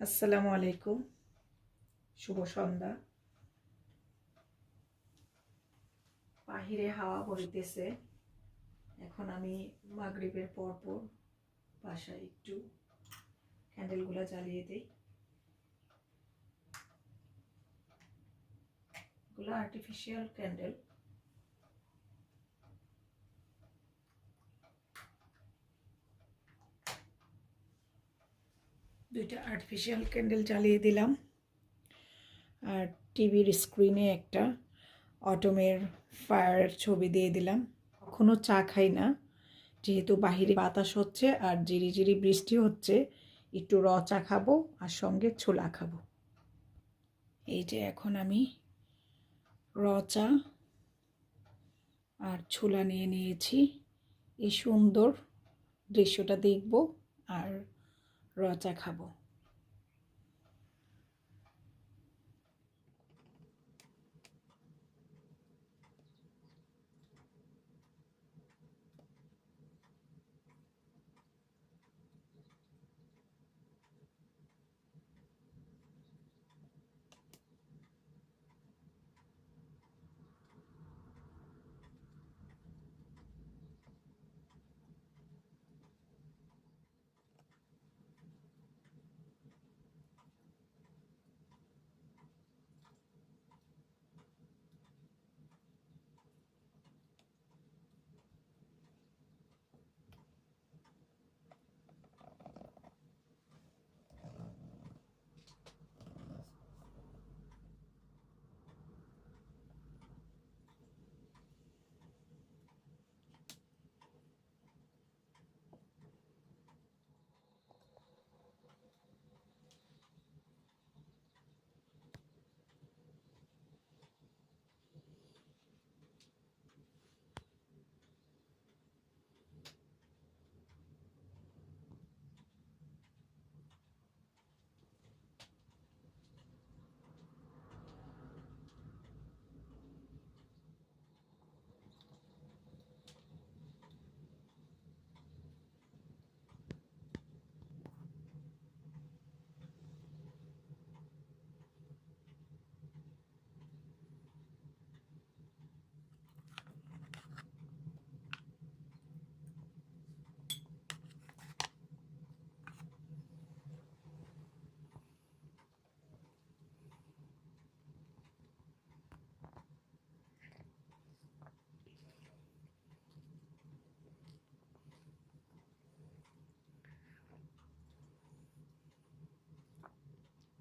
আসসালামু আলাইকুম। শুভ সন্ধ্যা। বাহিরে হাওয়া বইতেছে। এখন আমি মাগরিবের পর পর বাসায় একটু ক্যান্ডেলগুলো জ্বালিয়ে দিই। এগুলো আর্টিফিশিয়াল ক্যান্ডেল দুইটা আর্টিফিশিয়াল ক্যান্ডেল জ্বালিয়ে দিলাম। আর টিভির স্ক্রিনে একটা অটোমের ফায়ার ছবি দিয়ে দিলাম। কখনো চা খাই না, যেহেতু বাহিরে বাতাস হচ্ছে আর জিরি জিরি বৃষ্টি হচ্ছে, একটু র চা খাব আর সঙ্গে ছোলা খাব। এই যে এখন আমি র চা আর ছোলা নিয়ে নিয়েছি। এই সুন্দর দৃশ্যটা দেখব আর র চা খাব।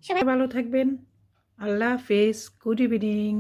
সবাই ভালো থাকবেন। আল্লাহ হাফেজ। Good evening